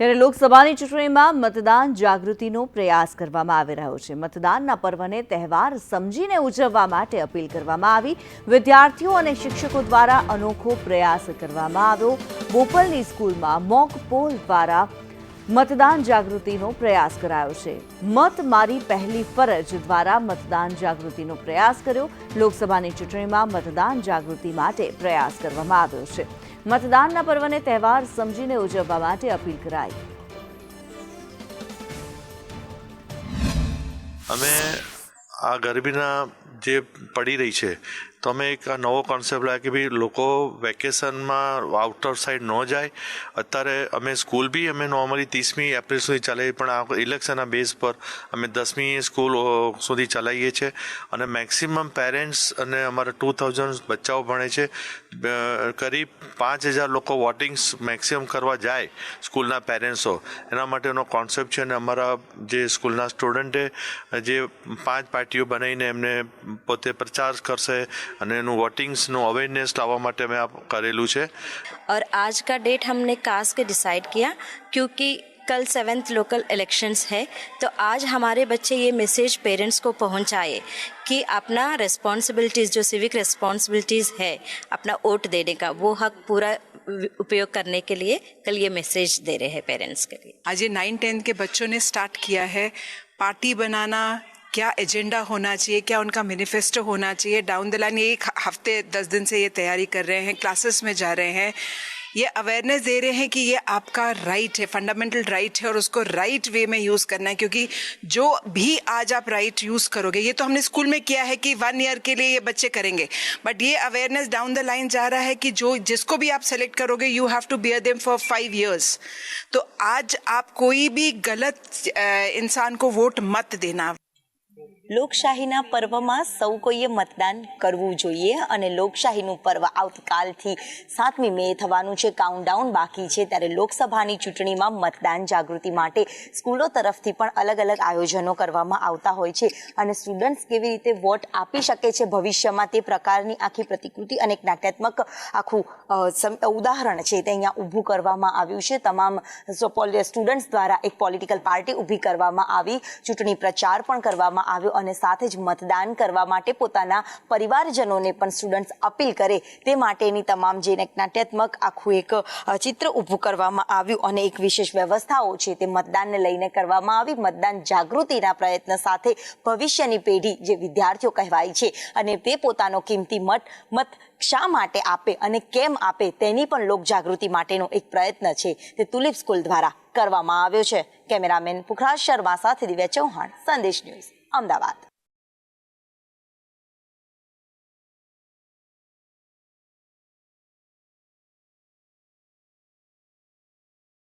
ત્યારે લોકસભાની ચૂંટણીમાં મતદાન જાગૃતિનો પ્રયાસ કરવામાં આવી રહ્યો છે. મતદાનના પર્વને તહેવાર સમજીને ઉજવવા માટે અપીલ કરવામાં આવી. વિદ્યાર્થીઓ અને શિક્ષકો દ્વારા અનોખો પ્રયાસ કરવામાં આવ્યો. બોપલની સ્કૂલમાં મોક પોલ દ્વારા મતદાન જાગૃતિનો પ્રયાસ કરાયો છે. મત મારી પહેલી ફરજ દ્વારા મતદાન જાગૃતિનો પ્રયાસ કર્યો. લોકસભાની ચૂંટણીમાં મતદાન જાગૃતિ માટે પ્રયાસ કરવામાં આવ્યો છે. મતદાનના પર્વને તહેવાર સમજીને ઉજવવા માટે અપીલ કરાઈ. અમે આ ગરબીના જે પડી રહી છે તો અમે એક નવો કોન્સેપ્ટ લાવ્યા કે ભાઈ લોકો વેકેશનમાં આઉટર સાઈડ ન જાય. અત્યારે અમે સ્કૂલ બી અમે નોર્મલી ત્રીસમી એપ્રિલ સુધી ચલાવી પણ આ ઇલેક્શનના બેઝ પર અમે દસમી સ્કૂલ સુધી ચલાવીએ છીએ. અને મેક્સિમમ પેરેન્ટ્સ અને અમારા ટુ થાઉઝન્ડ બચ્ચાઓ ભણે છે. કરીબ પાંચ હજાર લોકો વોટિંગ્સ મેક્સિમમ કરવા જાય સ્કૂલના પેરેન્ટ્સો એના માટેનો કોન્સેપ્ટ છે અને અમારા જે સ્કૂલના સ્ટુડન્ટે જે પાંચ પાર્ટીઓ બનાવીને એમને પોતે પ્રચાર કરશે અને એનું વોટિંગ્સનું અવેરનેસ લાવવા માટે અમે આ કરેલું છે और आज का डेट हमने कास्ट के डिसाइड किया क्योंकि कल सेवेंथ लोकल इलेक्शंस है तो आज हमारे बच्चे ये मैसेज पेरेंट्स को पहुंचाए कि अपना रिस्पॉन्सिबिलिटीज़ जो सिविक रिस्पॉन्सिबिलिटीज़ है अपना वोट देने का वो हक पूरा उपयोग करने के लिए कल ये मैसेज दे रहे हैं पेरेंट्स के लिए आज ये नाइन टेंथ के बच्चों ने स्टार्ट किया है पार्टी बनाना क्या एजेंडा होना चाहिए? क्या उनका मैनिफेस्टो होना चाहिए? डाउन द लाइन ये एक हफ़्ते दस दिन से ये तैयारी कर रहे हैं क्लासेस में जा रहे हैं। ये अवेयरनेस दे रहे हैं कि ये आपका राइट है फंडामेंटल राइट है और उसको राइट वे में यूज़ करना है, क्योंकि जो भी आज आप राइट यूज़ करोगे, ये तो हमने स्कूल में किया है कि वन ईयर के लिए ये बच्चे करेंगे। बट ये अवेयरनेस डाउन द लाइन जा रहा है कि जो, जिसको भी आप सेलेक्ट करोगे you have to bear them for five years तो आज आप कोई भी गलत इंसान को वोट मत देना। લોકશાહીના પર્વમાં સૌ કોઈએ મતદાન કરવું જોઈએ અને લોકશાહીનું પર્વ આવતીકાલથી સાતમી મે થવાનું છે. કાઉન્ટડાઉન બાકી છે. ત્યારે લોકસભાની ચૂંટણીમાં મતદાન જાગૃતિ માટે સ્કૂલો તરફથી પણ અલગ અલગ આયોજનો કરવામાં આવતા હોય છે અને સ્ટુડન્ટ્સ કેવી રીતે વોટ આપી શકે છે ભવિષ્યમાં તે પ્રકારની આખી પ્રતિકૃતિ અને એક નાટ્યાત્મક આખું ઉદાહરણ છે તે અહીંયા ઊભું કરવામાં આવ્યું છે. તમામ સ્ટુડન્ટ્સ દ્વારા એક પોલિટિકલ પાર્ટી ઊભી કરવામાં આવી. ચૂંટણી પ્રચાર પણ કરવામાં આવ્યો અને સાથે જ મતદાન કરવા માટે પોતાના પરિવારજનોને પણ સ્ટુડન્ટ્સ અપીલ કરે તે માટેની તમામ જે નાટ્યાત્મક આખું એક ચિત્ર ઊભું કરવામાં આવ્યું અને એક વિશેષ વ્યવસ્થાઓ છે તે મતદાનને લઈને કરવામાં આવી. મતદાન જાગૃતિના પ્રયત્ન સાથે ભવિષ્યની પેઢી જે વિદ્યાર્થીઓ કહેવાય છે અને તે પોતાનો કિંમતી મત મત શા માટે આપે અને કેમ આપે તેની પણ લોક જાગૃતિ માટેનો એક પ્રયત્ન છે તે તુલિપ સ્કૂલ દ્વારા કરવામાં આવ્યો છે. કેમેરામેન પુખરાજ શર્મા સાથે દિવ્યા ચૌહાણ, સંદેશ ન્યૂઝ. અમદાવાદ.